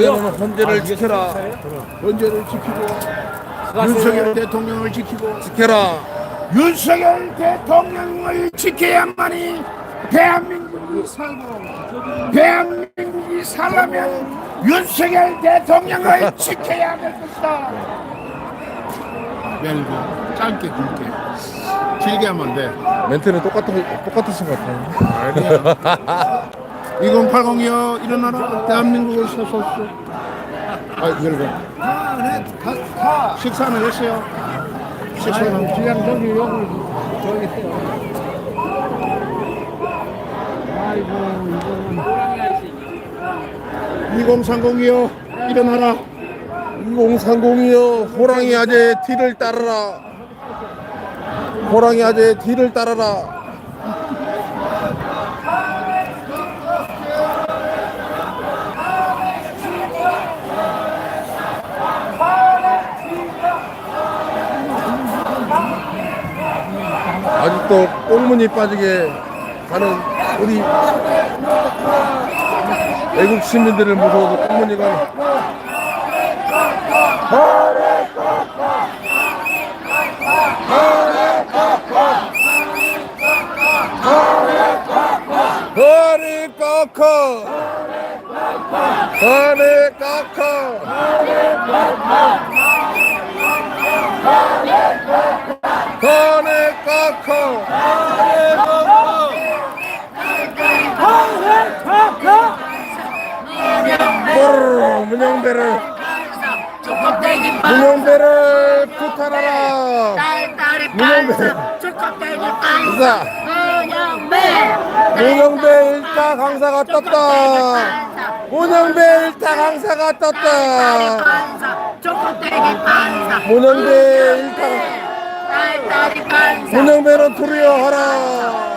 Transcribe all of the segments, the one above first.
나라에는 헌재를 지켜라. 헌재를 지키고 윤석열 대통령을 지키고 지켜라. 윤석열 대통령을 지켜야만이 대한민국이 살고 대한민국이 살려면 윤석열 대통령을 지켜야 될 것이다. 멜고 짧게 굵게 길게 하면 돼. 멘트는 똑같은 똑같으신 것 같아요. 아니야. 2080이요 일어나라 대한민국을 세웠어. 아 그리고 식사는 했어요. 식사는 그냥 저기 여기 저기. 아이고 이거는 2030이요 일어나라. 2030이요 호랑이 아재 뒤를 따르라. 호랑이 아재 뒤를 따르라. 아직도 꽁무니 빠지게 가는 우리 외국 시민들을 무서워서 꽁무니가 허리 꺾어 허리 문영배를 문영배를 부탁하라 문영배. 인사 문영배 일타 강사가 떴다 문영배 일타 강사가 떴다 문영배 일타 딸딸이 반사. 문영배는 두려워하라.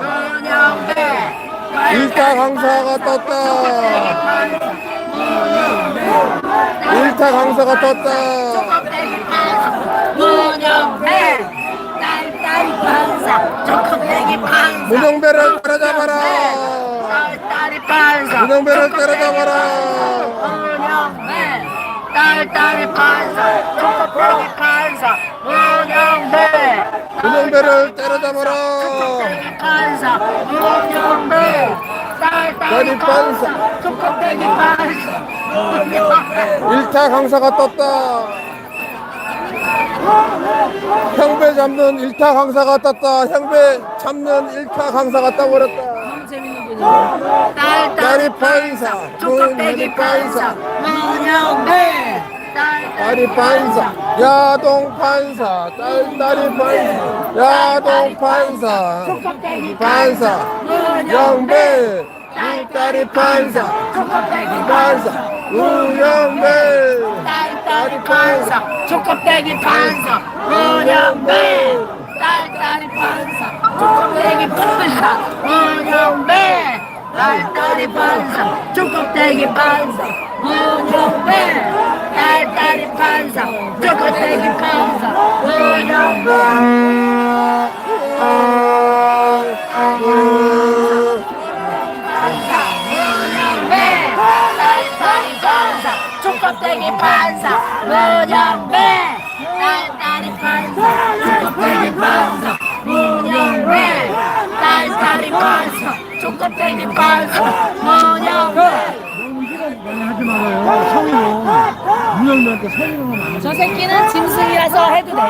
문영배 일타 강사가 떴다. 일타 강사가 떴다. 문영배 딸딸이 반사. 축하대기 반사. 문영배를 따라잡아라. 딸딸이 반사. 문영배를 따라잡아라 딸딸이 반사 축하대기 반사. 문영배. 문영배를 따라잡아라. 반사. 문영배. 딸이 딸딸이 반사. 반사. 축하대기 반사. 문영배. 일타 강사가 떴다. 형배 잡는 일타 강사가 떴다. 형배 잡는 일타 강사가 떠버렸다. 딸이 반사. 축하대기 반사. 문영배 딸이 반사. 야동 판사. 딸 딸이 판사. 야동 판사. 축하대기 판사 영배. 딸이 판사. 축하대기 판사. 우영배. 딸 딸이 반사. 축하대기 반사. 문영배. 딸 딸이 반사. 축하대기 반사. 문영배. 딸딸이 반사. 축하대기 반사. 문영배 딸딸이 문영배 문영배 딸딸이 반사. 축하대기 반사. 문영배. 딸딸이 반사. 축하대기 반사. 문영배. 딸딸이 반사. 축하대기 반사. 문영배. 하지 말아요. 성인은 문영배한테 성인은 안저 새끼는 짐승이라서 해도 돼.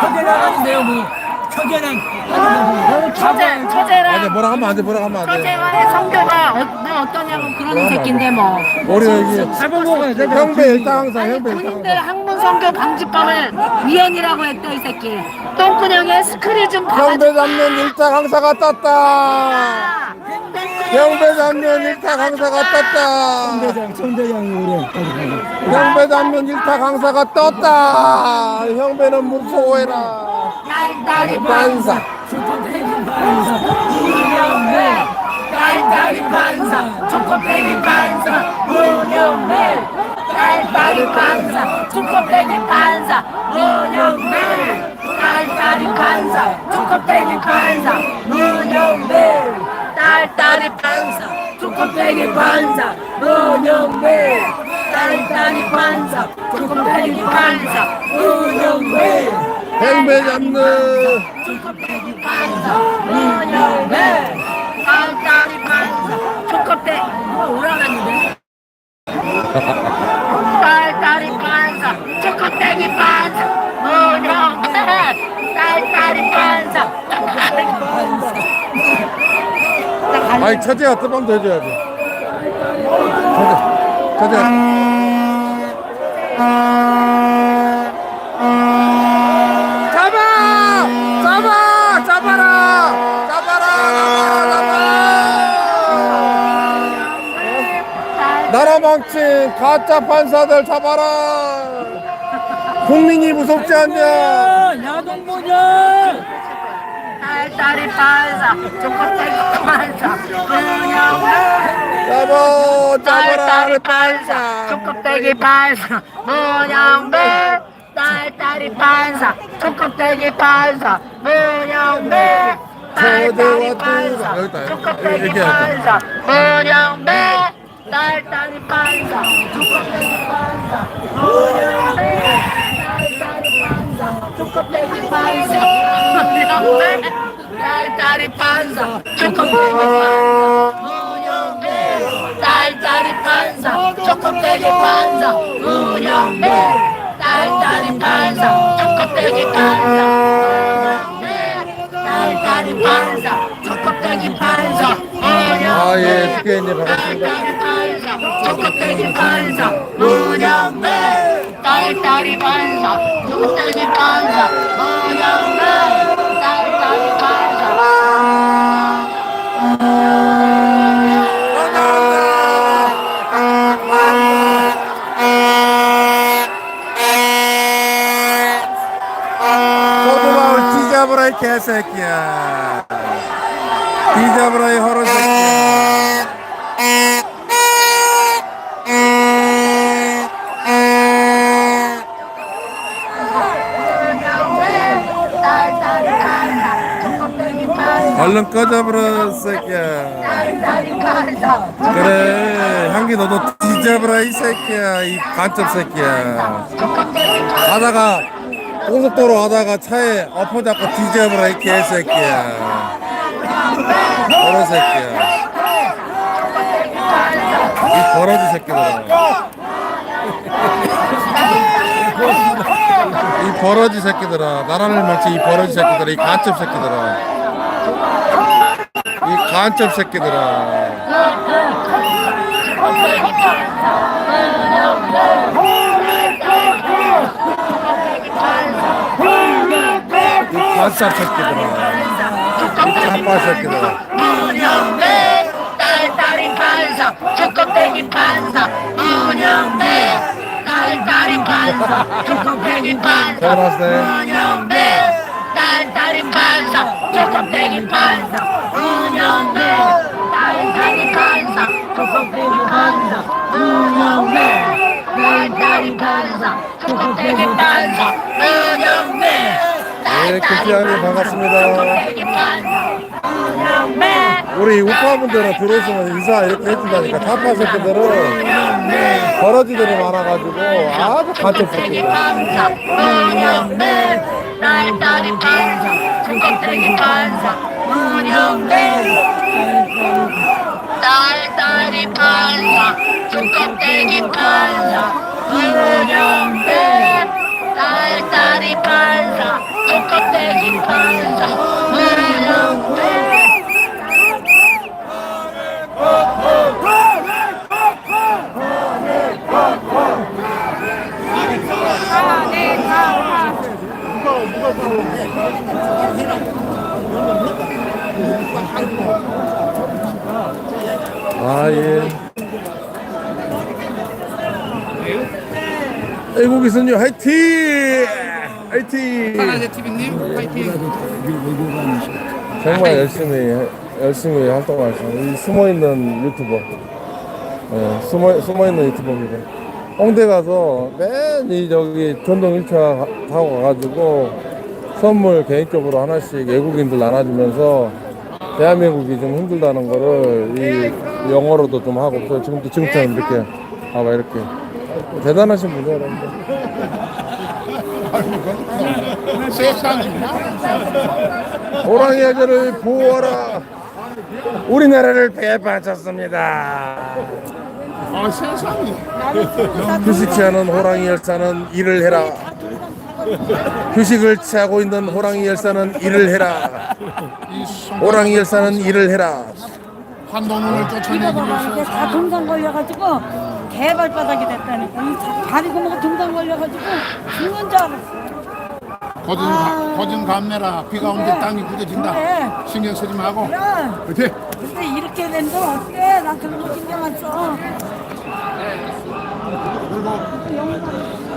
처제나가는데요 뭐. 처제는 처제 처제랑 아니 뭐라 하면 안 돼 뭐라 하면 안 돼. 처제와의 성교가 어, 뭐 어떠냐고 그러는 새끼인데 뭐. 우리 여기 살벌 먹어야 돼. 형배 강사 아니 형배 강사 학문 성교 방지법을 위헌이라고 했대 이 새끼. 똥구녕에 스크류 좀 형배 잡는 일타 강사가 떴다 형배 잡는 일타 강사가 떴다. 대장 청대장이 우리 어디 가고. 형배 잡는 일타 강사가 떴다. 형배는 무서워해라. 딸딸이 반사 딸딸이 반사. 반사 운영배 딸딸이 반사. 조금빼기 반사. 운영배 행배 잡는. 운영배 딸딸이 반사. 조금빼 올라갔는데? 딸딸이 반사. 조금빼기 반사. 운영배 딸딸이 반사. 조금빼기 반사. 아니 처제가 뜨밤 더 해줘야지 처제 잡아 잡아 잡아라 잡아라 나라 망친 가짜 판사들 잡아라 국민이 무섭지 않냐 야동모녀 딸딸이 반사 조금빼기 반사 운영배 잡아 잡아라 딸딸이 반사 초껍데기 반사 문영배 딸딸이 반사 초껍데기 반사 문영배 딸딸이 반사 할까? 반사 문영배 딸딸이 반사 초껍데기 반사 딸딸이 반사 초껍데기 반사 문영배 딸딸이 반사 초껍데기 반사 문영배 딸딸이 반사 초껍데기 반사 문영배 딸딸이 반사 초껍데기 반사 문영배 딸딸이 반사 초껍데기 반사 아예. 문영배 특혜님 반갑습니다 딸딸이 반사 초껍데기 반사 문영배 딸딸이 반사 초 꺼져버려 새끼야. 그래 향기 너도 뒤잡으라 이 새끼야. 이 간첩 새끼야. 가다가 고속도로 가다가 차에 엎어잡고 뒤잡으라 이 개새끼야. 버러 새끼야. 이 버러지 새끼들아. 이 버러지 새끼들아. 나라를 망치 이 버러지 새끼들아. 이 간첩 새끼들아. 이 간첩 새끼들아. 이 간첩 새끼들아. 이 깜빠 새끼들아. 문영배 딸딸이 반사. 초껍데기 반사. 문영배 딸딸이 반사. 초껍데기 반사. 문영배 딸딸이 반사 초껍데기 반사. 문영배 딸딸이 반사 초껍데기 반사. 문영배 딸딸이 반사 초껍데기 반사. 문영배 네 김치장님 반갑습니다. 초껍데기 반사. 문영배 우리 우파분들은 들어오시면 인사 이렇게 해준다니까 타파 새끼들은 버러지들이 많아가지고 아주 간첩 새끼들 반사 문영배 딸딸이 반사 초껍데기 반사 문영배 딸 딸이 반사 초껍데기 반사 문영배 딸 딸이 반사 초껍데기 반사 문영배 아, 예. 애국이 선녀 화이팅! 화이팅! 하나제 TV님 파이팅. 정말 열심히, 열심히 활동하시는 이 숨어있는 유튜버. 예, 숨어, 숨어있는 유튜버입니다. 홍대 가서 맨 이 저기 전동 1차 타고 가가지고 선물 개인적으로 하나씩 외국인들 나눠주면서 대한민국이 좀 힘들다는 거를 이 영어로도 좀 하고 또 지금도 지금처럼 이렇게 봐봐 이렇게. 대단하신 분이에요 여러분들. 호랑이 아저를 보호하라. 우리나라를 배반쳤습니다. 아 세상에. 휴식치 않은 호랑이 열사는 일을 해라 휴식을 취하고 있는 호랑이 열사는 일을 해라. 호랑이 열사는 일을 해라. 한동훈을 쫓아내기 이게 다 위해서 동상 걸려가지고 개발바닥이 됐다니까 이 다- 다리 고무가 동상 걸려가지고 죽는 줄 알았어. 거진 가- 거진 감내라. 비가 오는데 땅이 굳어진다. 그래. 신경 쓰지 말고. 그래. 어때? 근데 이렇게 된데 어때? 난 그런 거 신경 안 써. 그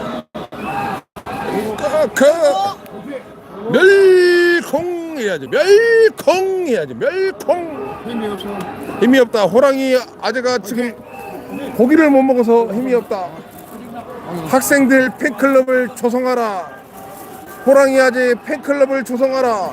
멸콩 해야지 멸콩 해야지 멸콩. 힘이 없어. 힘이 없다. 호랑이 아재가 지금 고기를 못 먹어서 힘이 없다. 학생들 팬클럽을 조성하라. 호랑이 아재 팬클럽을 조성하라.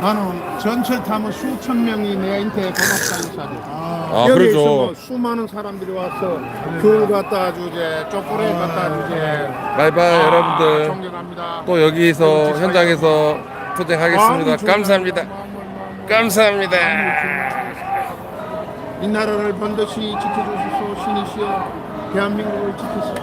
나는 전철 타면 수천 명이 내 인터에 고맙다는 사람. 아, 여기에 그러죠. 있으면 수많은 사람들이 와서 귤 갖다 주제, 초콜릿 갖다 주제. 바이바이 아, 여러분들. 존경합니다. 또 여기서 현장에서 투쟁하겠습니다. 감사합니다. 감사합니다. 이 나라를 반드시 지켜주소서 신이시여 대한민국을 지키소서